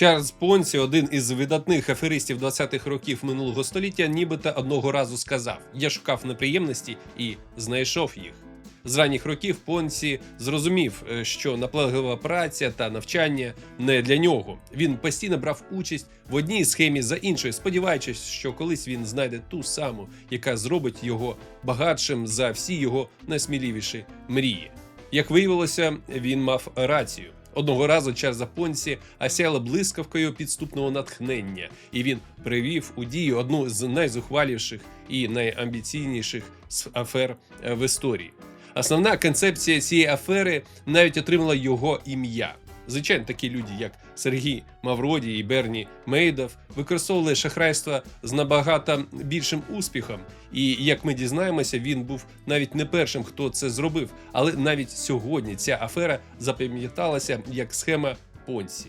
Чарльз Понсі, один із видатних аферистів 20-х років минулого століття, нібито одного разу сказав: Я шукав неприємності і знайшов їх. З ранніх років Понсі зрозумів, е, що наполеглива праця та навчання не для нього. Він постійно брав участь в одній схемі за іншою, сподіваючись, що колись він знайде ту саму, яка зробить його багатшим за всі його найсміливіші мрії. Як виявилося, він мав рацію. Одного разу Чарльза Понсі осяяло блискавкою підступного натхнення, і він привів у дію одну з найзухваліших і найамбіційніших афер е, в історії. Основна концепція цієї афери навіть отримала його ім'я. Звичайно, такі люди, як Сергій Мавроді і Берні Мейдов, використовували шахрайство з набагато більшим успіхом. І як ми дізнаємося, він був навіть не першим, хто це зробив. Але навіть сьогодні ця афера запам'яталася як схема Понсі.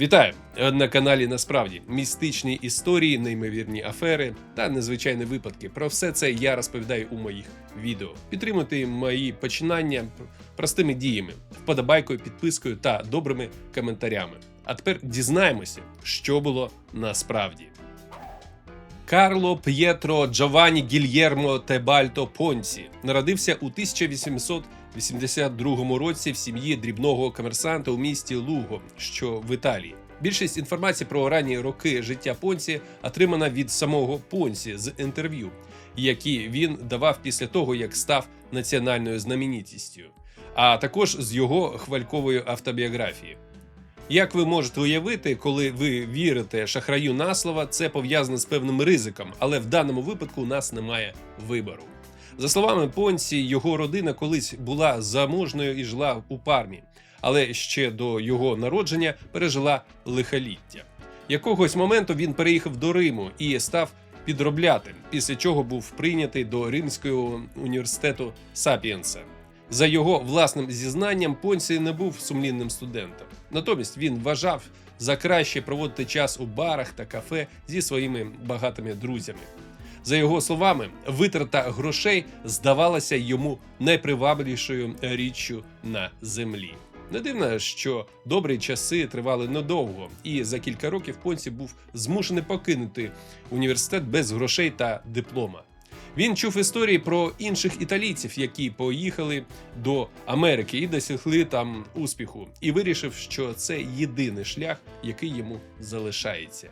Вітаю на каналі Насправді містичні історії, неймовірні афери та незвичайні випадки. Про все це я розповідаю у моїх відео. Підтримуйте мої починання простими діями, вподобайкою, підпискою та добрими коментарями. А тепер дізнаємося, що було насправді. Карло П'єтро Джованні Гільєрмо Тебальто Понсі народився у 1882 році в сім'ї дрібного комерсанта у місті Луго, що в Італії. Більшість інформації про ранні роки життя Понсі отримана від самого Понсі з інтерв'ю, які він давав після того, як став національною знаменитістю, а також з його хвалькової автобіографії. Як ви можете уявити, коли ви вірите шахраю на слово, це пов'язано з певним ризиком, але в даному випадку у нас немає вибору. За словами Понсі, його родина колись була заможною і жила у пармі, але ще до його народження пережила лихоліття. Якогось моменту він переїхав до Риму і став підробляти, після чого був прийнятий до Римського університету Сапіенса. За його власним зізнанням, Понсі не був сумлінним студентом. Натомість він вважав за краще проводити час у барах та кафе зі своїми багатими друзями. За його словами, витрата грошей здавалася йому найпривабливішою річчю на землі. Не дивно, що добрі часи тривали недовго, і за кілька років Понсі був змушений покинути університет без грошей та диплома. Він чув історії про інших італійців, які поїхали до Америки і досягли там успіху, і вирішив, що це єдиний шлях, який йому залишається.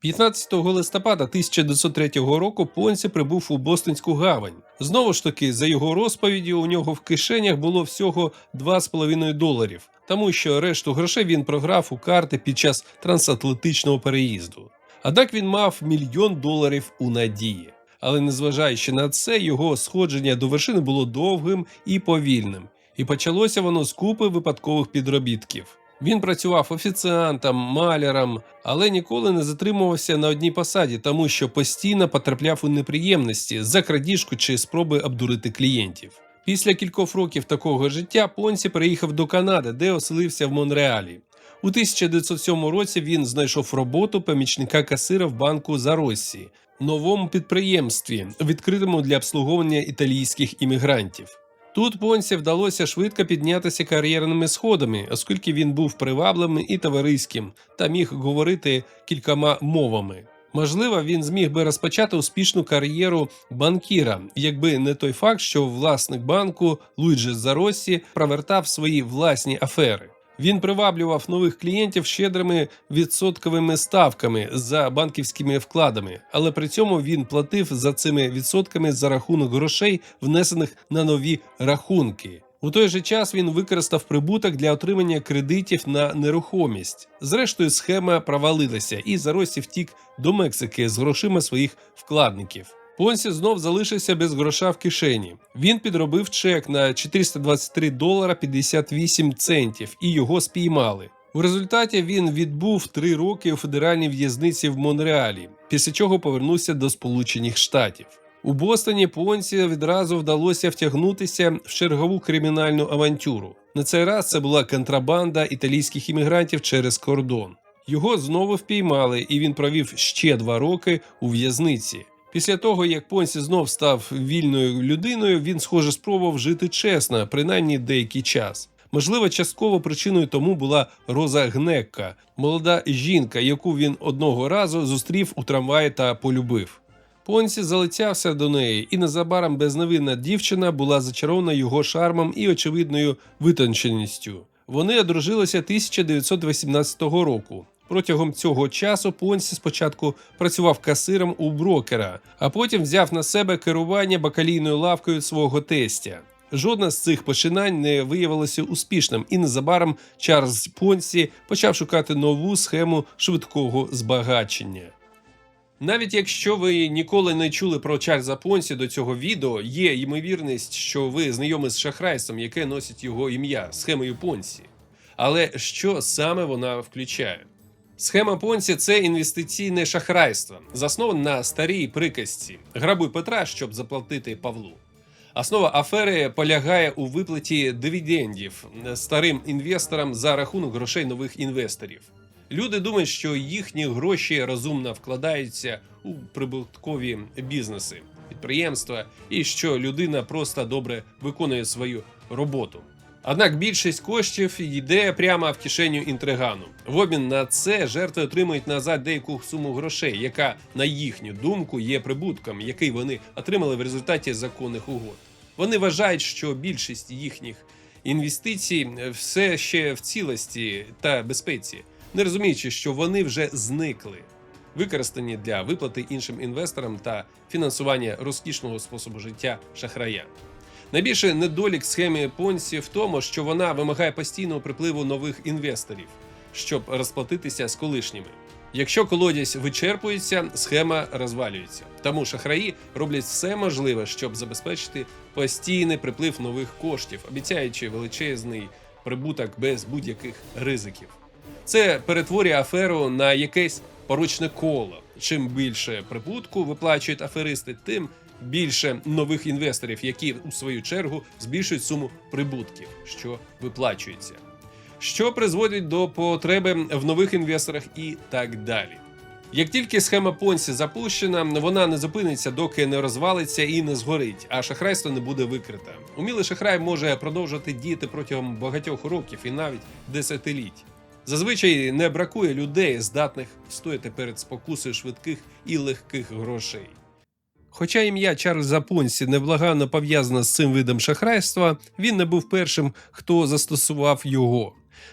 15 листопада 1903 року Понсі прибув у Бостонську гавань. Знову ж таки, за його розповіддю, у нього в кишенях було всього 2,5 доларів, тому що решту грошей він програв у карти під час трансатлантичного переїзду. Однак він мав мільйон доларів у надії. Але незважаючи на це, його сходження до вершини було довгим і повільним, і почалося воно з купи випадкових підробітків. Він працював офіціантом, маляром, але ніколи не затримувався на одній посаді, тому що постійно потрапляв у неприємності за крадіжку чи спроби обдурити клієнтів. Після кількох років такого життя Понсі переїхав до Канади, де оселився в Монреалі. У 1907 році він знайшов роботу помічника касира в банку Зароссі, новому підприємстві, відкритому для обслуговування італійських іммігрантів. Тут Понсі вдалося швидко піднятися кар'єрними сходами, оскільки він був привабливим і товариським та міг говорити кількома мовами. Можливо, він зміг би розпочати успішну кар'єру банкіра, якби не той факт, що власник банку Луїджі Заросі провертав свої власні афери. Він приваблював нових клієнтів щедрими відсотковими ставками за банківськими вкладами, але при цьому він платив за цими відсотками за рахунок грошей, внесених на нові рахунки. У той же час він використав прибуток для отримання кредитів на нерухомість. Зрештою, схема провалилася, і Заросі втік до Мексики з грошима своїх вкладників. Понсі знов залишився без гроша в кишені. Він підробив чек на 423 долара 58 центів і його спіймали. У результаті він відбув три роки у федеральній в'язниці в Монреалі, після чого повернувся до Сполучених Штатів. У Бостоні Понсі відразу вдалося втягнутися в чергову кримінальну авантюру. На цей раз це була контрабанда італійських іммігрантів через кордон. Його знову впіймали, і він провів ще два роки у в'язниці. Після того, як Понсі знов став вільною людиною, він, схоже, спробував жити чесно, принаймні деякий час. Можливо, частково причиною тому була Роза Гнекка, молода жінка, яку він одного разу зустрів у трамваї та полюбив. Понсі залицявся до неї, і незабаром безневинна дівчина була зачарована його шармом і очевидною витонченістю. Вони одружилися 1918 року. Протягом цього часу Понсі спочатку працював касиром у брокера, а потім взяв на себе керування бакалійною лавкою свого тестя. Жодна з цих починань не виявилася успішним, і незабаром Чарльз Понсі почав шукати нову схему швидкого збагачення. Навіть якщо ви ніколи не чули про Чарльза Понсі до цього відео, є ймовірність, що ви знайомі з шахрайством, яке носить його ім'я схемою Понсі. Але що саме вона включає? Схема Понсі це інвестиційне шахрайство, засноване на старій приказці Грабуй Петра, щоб заплатити Павлу. Основа афери полягає у виплаті дивідендів старим інвесторам за рахунок грошей нових інвесторів. Люди думають, що їхні гроші розумно вкладаються у прибуткові бізнеси, підприємства, і що людина просто добре виконує свою роботу. Однак більшість коштів йде прямо в кишеню інтригану. В обмін на це жертви отримують назад деяку суму грошей, яка, на їхню думку, є прибутком, який вони отримали в результаті законних угод. Вони вважають, що більшість їхніх інвестицій все ще в цілості та безпеці, не розуміючи, що вони вже зникли, використані для виплати іншим інвесторам та фінансування розкішного способу життя шахрая. Найбільший недолік схеми Понсі в тому, що вона вимагає постійного припливу нових інвесторів, щоб розплатитися з колишніми. Якщо колодязь вичерпується, схема розвалюється. Тому шахраї роблять все можливе, щоб забезпечити постійний приплив нових коштів, обіцяючи величезний прибуток без будь-яких ризиків. Це перетворює аферу на якесь порочне коло. Чим більше прибутку виплачують аферисти, тим більше нових інвесторів, які у свою чергу збільшують суму прибутків, що виплачується, що призводить до потреби в нових інвесторах і так далі. Як тільки схема Понсі запущена, вона не зупиниться, доки не розвалиться і не згорить, а шахрайство не буде викрите. Умілий шахрай може продовжувати діяти протягом багатьох років і навіть десятиліть. Зазвичай не бракує людей, здатних стояти перед спокусою швидких і легких грошей. Хоча ім'я Чарльза Понсі невблаганно пов'язане з цим видом шахрайства, він не був першим, хто застосував його.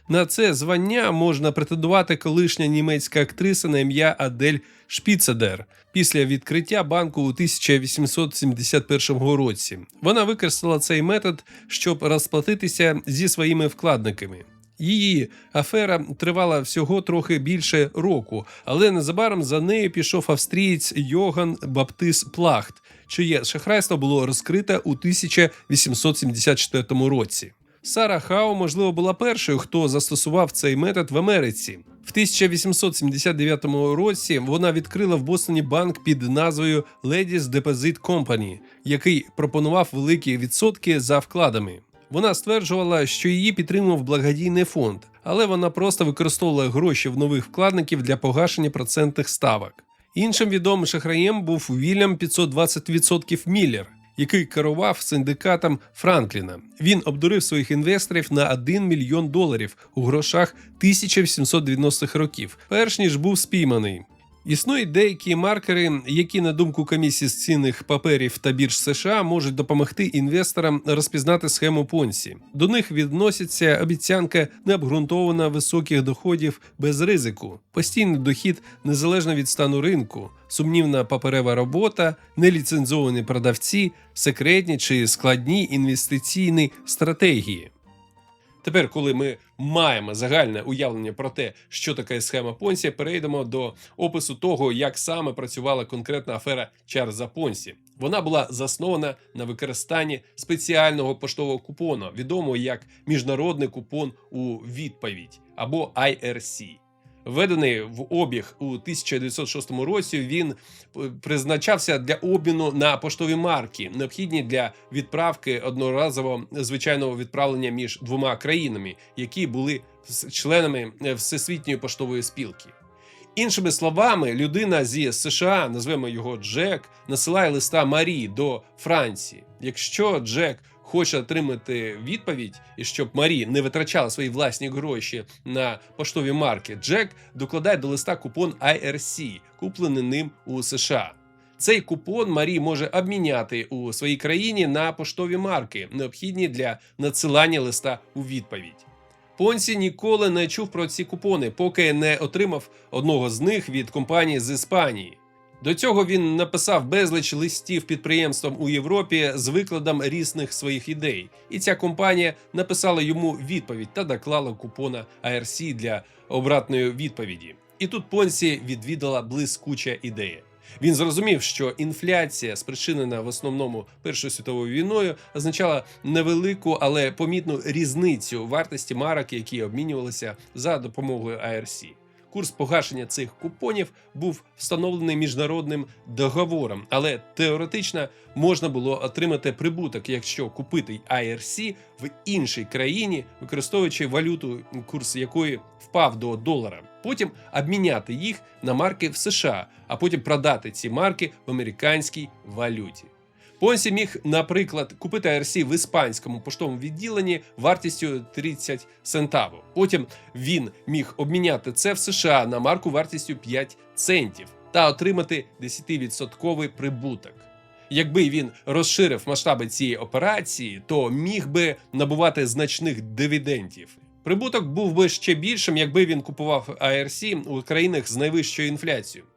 На це звання можна претендувати колишня німецька актриса на ім'я Адель Шпіцедер після відкриття банку у 1871 році. Вона використала цей метод, щоб розплатитися зі своїми вкладниками. Її афера тривала всього трохи більше року, але незабаром за нею пішов австрієць Йоган Баптис Плахт, чиє шахрайство було розкрите у 1874 році. Сара Хау, можливо, була першою, хто застосував цей метод в Америці. В 1879 році вона відкрила в Бостоні банк під назвою Ladies Deposit Company, який пропонував великі відсотки за вкладами. Вона стверджувала, що її підтримував благодійний фонд, але вона просто використовувала гроші в нових вкладників для погашення процентних ставок. Іншим відомим шахраєм був Вільям 520% Міллер, який керував синдикатом Франкліна. Він обдурив своїх інвесторів на 1 мільйон доларів у грошах 1890-х років, перш ніж був спійманий. Існують деякі маркери, які, на думку комісії з цінних паперів та бірж США, можуть допомогти інвесторам розпізнати схему Понсі. До них відносяться обіцянка необґрунтовано високих доходів без ризику, постійний дохід незалежно від стану ринку, сумнівна паперева робота, неліцензовані продавці, секретні чи складні інвестиційні стратегії. Тепер, коли ми маємо загальне уявлення про те, що таке схема Понсі, перейдемо до опису того, як саме працювала конкретна афера Чарльза Понсі. Вона була заснована на використанні спеціального поштового купону, відомого як міжнародний купон у відповідь або IRC. Введений в обіг у 1906 році, він призначався для обміну на поштові марки, необхідні для відправки одноразового звичайного відправлення між двома країнами, які були членами Всесвітньої поштової спілки. Іншими словами, людина зі США, назвемо його Джек, насилає листа Марії до Франції. Якщо Джек хоче отримати відповідь, і щоб Марі не витрачала свої власні гроші на поштові марки, Джек докладає до листа купон IRC, куплений ним у США. Цей купон Марі може обміняти у своїй країні на поштові марки, необхідні для надсилання листа у відповідь. Понсі ніколи не чув про ці купони, поки не отримав одного з них від компанії з Іспанії. До цього він написав безліч листів підприємствам у Європі з викладом різних своїх ідей, і ця компанія написала йому відповідь та доклала купона ARC для обратної відповіді. І тут Понсі відвідала блискуча ідея. Він зрозумів, що інфляція, спричинена в основному Першою світовою війною, означала невелику, але помітну різницю вартості марок, які обмінювалися за допомогою ARC. Курс погашення цих купонів був встановлений міжнародним договором, але теоретично можна було отримати прибуток, якщо купити IRC в іншій країні, використовуючи валюту, курс якої впав до долара. Потім обміняти їх на марки в США, а потім продати ці марки в американській валюті. Понсі міг, наприклад, купити ARC в іспанському поштовому відділенні вартістю 30 центаво. Потім він міг обміняти це в США на марку вартістю 5 центів та отримати 10% прибуток. Якби він розширив масштаби цієї операції, то міг би набувати значних дивідендів. Прибуток був би ще більшим, якби він купував ARC у країнах з найвищою інфляцією.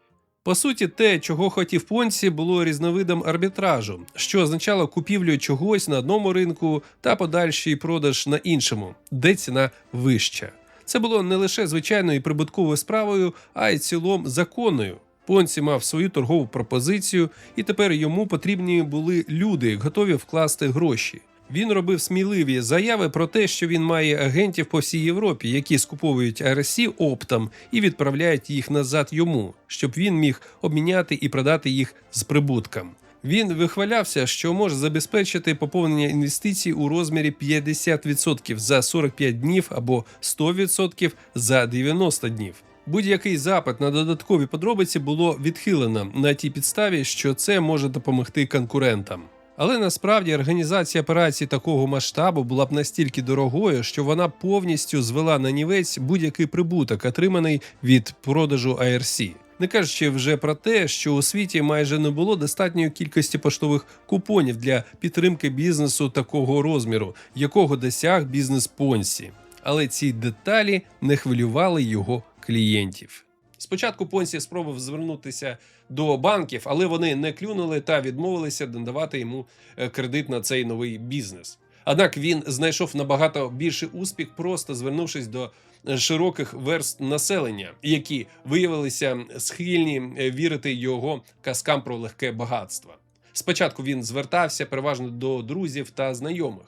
По суті, те, чого хотів Понсі, було різновидом арбітражу, що означало купівлю чогось на одному ринку та подальший продаж на іншому, де ціна вища. Це було не лише звичайною прибутковою справою, а й цілом законною. Понсі мав свою торгову пропозицію, і тепер йому потрібні були люди, готові вкласти гроші. Він робив сміливі заяви про те, що він має агентів по всій Європі, які скуповують RSC оптом і відправляють їх назад йому, щоб він міг обміняти і продати їх з прибутком. Він вихвалявся, що може забезпечити поповнення інвестицій у розмірі 50% за 45 днів або 100% за 90 днів. Будь-який запит на додаткові подробиці було відхилено на тій підставі, що це може допомогти конкурентам. Але насправді організація операцій такого масштабу була б настільки дорогою, що вона повністю звела на нівець будь-який прибуток, отриманий від продажу ARC. Не кажучи вже про те, що у світі майже не було достатньої кількості поштових купонів для підтримки бізнесу такого розміру, якого досяг бізнес Понсі. Але ці деталі не хвилювали його клієнтів. Спочатку Понсі спробував звернутися до банків, але вони не клюнули та відмовилися надавати йому е, кредит на цей новий бізнес. Однак він знайшов набагато більший успіх, просто звернувшись до е, широких верст населення, які виявилися схильні е, вірити його казкам про легке багатство. Спочатку він звертався переважно до друзів та знайомих.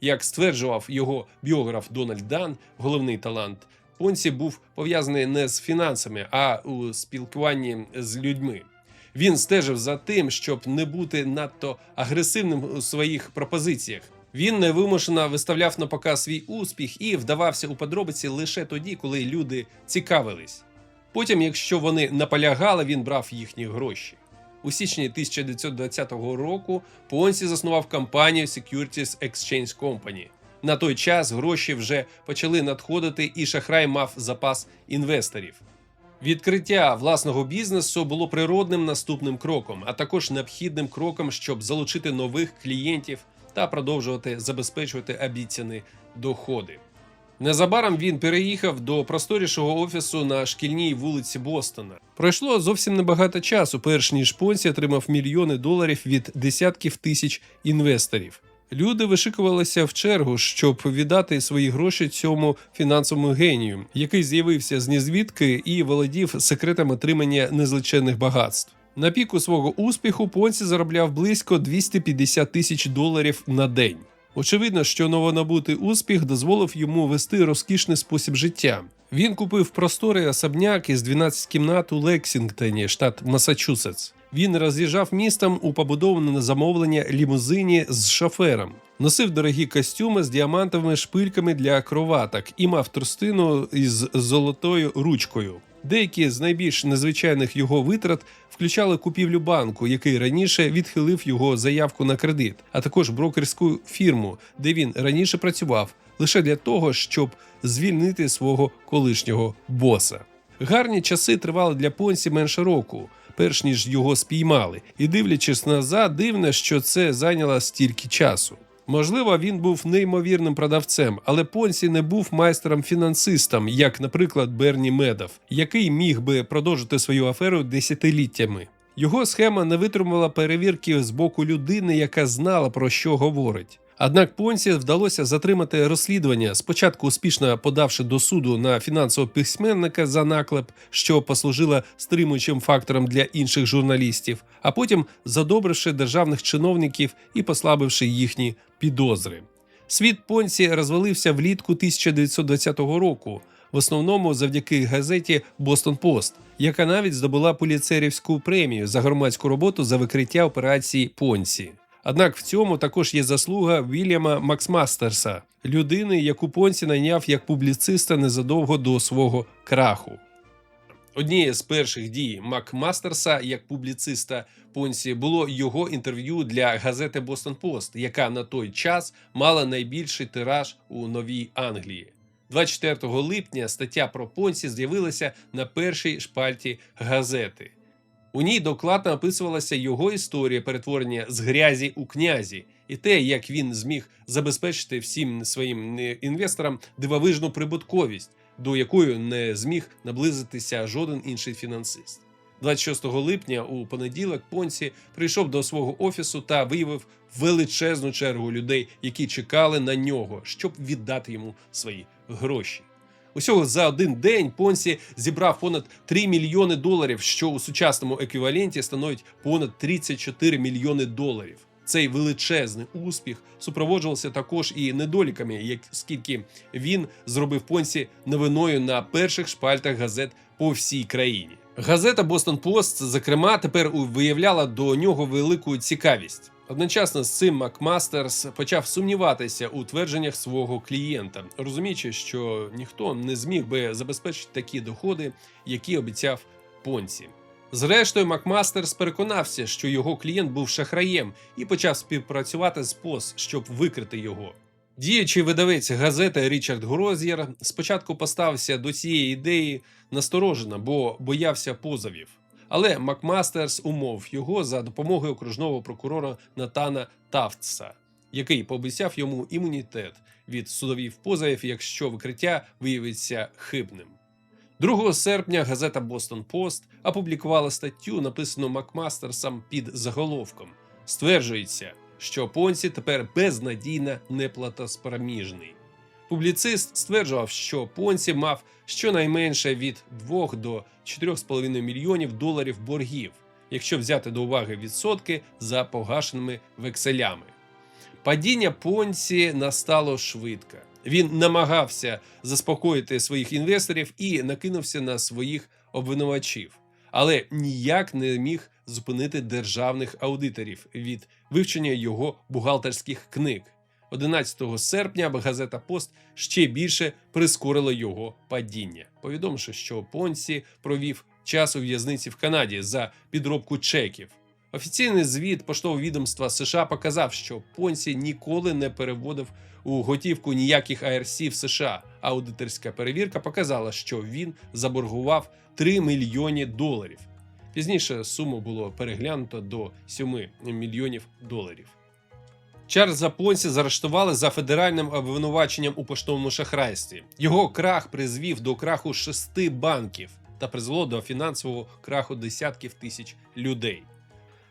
Як стверджував його біограф Дональд Дан, головний талант Понсі був пов'язаний не з фінансами, а у спілкуванні з людьми. Він стежив за тим, щоб не бути надто агресивним у своїх пропозиціях. Він невимушено виставляв на показ свій успіх і вдавався у подробиці лише тоді, коли люди цікавились. Потім, якщо вони наполягали, він брав їхні гроші. У січні 1920 року Понсі заснував компанію Securities Exchange Company. На той час гроші вже почали надходити, і шахрай мав запас інвесторів. Відкриття власного бізнесу було природним наступним кроком, а також необхідним кроком, щоб залучити нових клієнтів та продовжувати забезпечувати обіцяні доходи. Незабаром він переїхав до просторішого офісу на шкільній вулиці Бостона. Пройшло зовсім небагато часу, перш ніж Понсі отримав мільйони доларів від десятків тисяч інвесторів. Люди вишикувалися в чергу, щоб віддати свої гроші цьому фінансовому генію, який з'явився з нізвідки і володів секретом отримання незліченних багатств. На піку свого успіху Понсі заробляв близько 250 тисяч доларів на день. Очевидно, що новонабутий успіх дозволив йому вести розкішний спосіб життя. Він купив просторий особняк із 12 кімнат у Лексінгтоні, штат Масачусетс. Він роз'їжджав містом у побудованому на замовлення лімузині з шофером, носив дорогі костюми з діамантовими шпильками для кроваток і мав тростину із золотою ручкою. Деякі з найбільш незвичайних його витрат включали купівлю банку, який раніше відхилив його заявку на кредит, а також брокерську фірму, де він раніше працював, лише для того, щоб звільнити свого колишнього боса. Гарні часи тривали для Понсі менше року, перш ніж його спіймали, і дивлячись назад, дивно, що це зайняло стільки часу. Можливо, він був неймовірним продавцем, але Понсі не був майстером-фінансистом, як, наприклад, Берні Медов, який міг би продовжити свою аферу десятиліттями. Його схема не витримала перевірки з боку людини, яка знала про що говорить. Однак Понсі вдалося затримати розслідування, спочатку успішно подавши до суду на фінансового письменника за наклеп, що послужило стримуючим фактором для інших журналістів, а потім задобривши державних чиновників і послабивши їхні підозри. Світ Понсі розвалився влітку 1920 року, в основному завдяки газеті Бостон Пост, яка навіть здобула поліцерівську премію за громадську роботу за викриття операції Понсі. Однак в цьому також є заслуга Вільяма Максмастерса, людини, яку Понсі найняв як публіциста незадовго до свого краху. Однією з перших дій Макмастерса як публіциста Понсі було його інтерв'ю для газети Бостон Пост, яка на той час мала найбільший тираж у Новій Англії. 24 липня стаття про Понсі з'явилася на першій шпальті газети. У ній докладно описувалася його історія перетворення з грязі у князі і те, як він зміг забезпечити всім своїм е, інвесторам дивовижну прибутковість, до якої не зміг наблизитися жоден інший фінансист. 26 липня у понеділок Понсі прийшов до свого офісу та виявив величезну чергу людей, які чекали на нього, щоб віддати йому свої гроші. Усього за один день Понсі зібрав понад 3 мільйони доларів, що у сучасному еквіваленті становить понад 34 мільйони доларів. Цей величезний успіх супроводжувався також і недоліками, як скільки він зробив Понсі новиною на перших шпальтах газет по всій країні. Газета Бостон Пост, зокрема, тепер виявляла до нього велику цікавість. Одночасно з цим Макмастерс почав сумніватися у твердженнях свого клієнта, розуміючи, що ніхто не зміг би забезпечити такі доходи, які обіцяв Понсі. Зрештою, Макмастерс переконався, що його клієнт був шахраєм і почав співпрацювати з ПОС, щоб викрити його. Діючий видавець газети Річард Грозєр спочатку поставився до цієї ідеї насторожено, бо боявся позовів. Але Макмастерс умов його за допомогою окружного прокурора Натана Тафтса, який пообіцяв йому імунітет від судових позовів, якщо викриття виявиться хибним. 2 серпня газета Бостон Пост опублікувала статтю, написану Макмастерсом під заголовком. Стверджується, що Понсі тепер безнадійно неплатоспроможний. Публіцист стверджував, що Понсі мав щонайменше від 2 до 4,5 мільйонів доларів боргів, якщо взяти до уваги відсотки за погашеними векселями. Падіння Понсі настало швидко. Він намагався заспокоїти своїх інвесторів і накинувся на своїх обвинувачів, але ніяк не міг зупинити державних аудиторів від вивчення його бухгалтерських книг. 11 серпня газета Пост ще більше прискорила його падіння, повідомивши, що Понсі провів час у в'язниці в Канаді за підробку чеків. Офіційний звіт поштового відомства США показав, що Понсі ніколи не переводив у готівку ніяких АРС в США. Аудиторська перевірка показала, що він заборгував 3 мільйони доларів. Пізніше суму було переглянуто до 7 мільйонів доларів. Чарльза Понсі заарештували за федеральним обвинуваченням у поштовому шахрайстві. Його крах призвів до краху шести банків та призвело до фінансового краху десятків тисяч людей.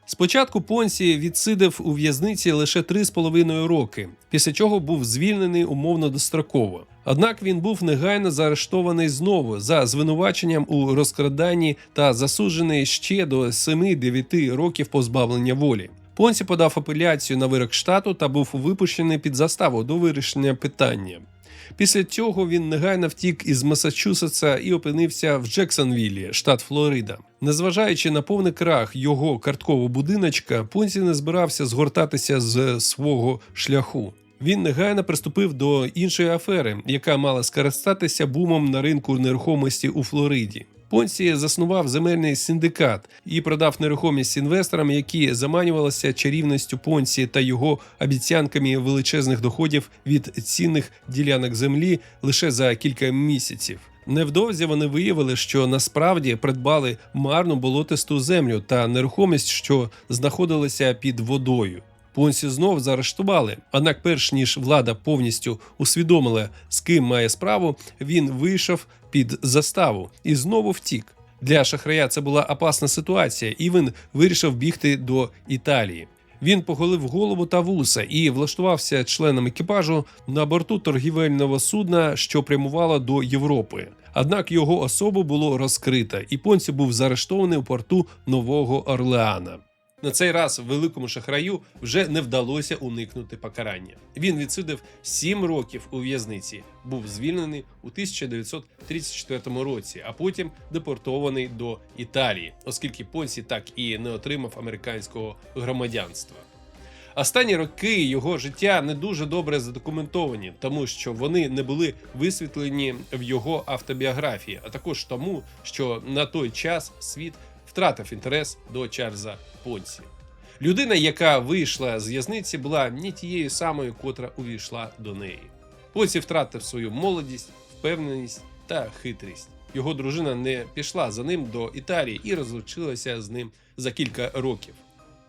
Спочатку Понсі відсидив у в'язниці лише 3,5 роки, після чого був звільнений умовно достроково. Однак він був негайно заарештований знову за звинуваченням у розкраданні та засуджений ще до 7-9 років позбавлення волі. Понсі подав апеляцію на вирок штату та був випущений під заставу до вирішення питання. Після цього він негайно втік із Масачусетса і опинився в Джексонвіллі, штат Флорида. Незважаючи на повний крах його карткового будиночка, Понсі не збирався згортатися з свого шляху. Він негайно приступив до іншої афери, яка мала скористатися бумом на ринку нерухомості у Флориді. Понсі заснував земельний синдикат і продав нерухомість інвесторам, які заманювалися чарівністю Понсі та його обіцянками величезних доходів від цінних ділянок землі лише за кілька місяців. Невдовзі вони виявили, що насправді придбали марну болотисту землю та нерухомість, що знаходилася під водою. Понсі знов заарештували. Однак, перш ніж влада повністю усвідомила, з ким має справу, він вийшов під заставу і знову втік. Для шахрая це була опасна ситуація, і він вирішив бігти до Італії. Він поголив голову та вуса і влаштувався членом екіпажу на борту торгівельного судна, що прямувало до Європи. Однак його особу було розкрито, і Понсі був заарештований у порту Нового Орлеана. На цей раз великому шахраю вже не вдалося уникнути покарання. Він відсидив 7 років у в'язниці, був звільнений у 1934 році, а потім депортований до Італії, оскільки Понсі так і не отримав американського громадянства. Останні роки його життя не дуже добре задокументовані, тому що вони не були висвітлені в його автобіографії, а також тому, що на той час світ втратив інтерес до Чарльза Понсі. Людина, яка вийшла з в'язниці, була не тією самою, котра увійшла до неї. Понсі втратив свою молодість, впевненість та хитрість. Його дружина не пішла за ним до Італії і розлучилася з ним за кілька років.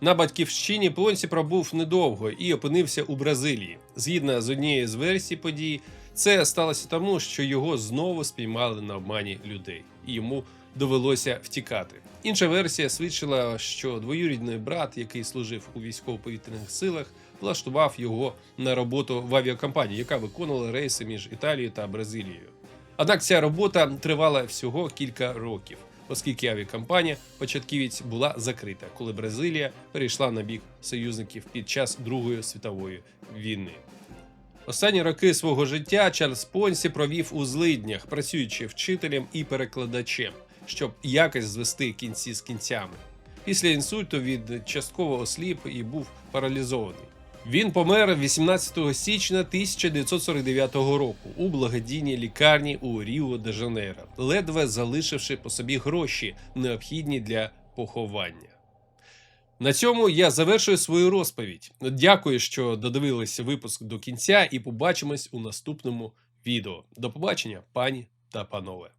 На батьківщині Понсі пробув недовго і опинився у Бразилії. Згідно з однією з версій подій, це сталося тому, що його знову спіймали на обмані людей, і йому довелося втікати. Інша версія свідчила, що двоюрідний брат, який служив у військово-повітряних силах, влаштував його на роботу в авіакомпанії, яка виконувала рейси між Італією та Бразилією. Однак ця робота тривала всього кілька років, оскільки авіакомпанія початківець була закрита, коли Бразилія перейшла на бік союзників під час Другої світової війни. Останні роки свого життя Чарльз Понсі провів у злиднях, працюючи вчителем і перекладачем, щоб якось звести кінці з кінцями. Після інсульту від частково осліп і був паралізований. Він помер 18 січня 1949 року у благодійній лікарні у Ріо де Жанейро, ледве залишивши по собі гроші, необхідні для поховання. На цьому я завершую свою розповідь. Дякую, що додивилися випуск до кінця, і побачимось у наступному відео. До побачення, пані та панове.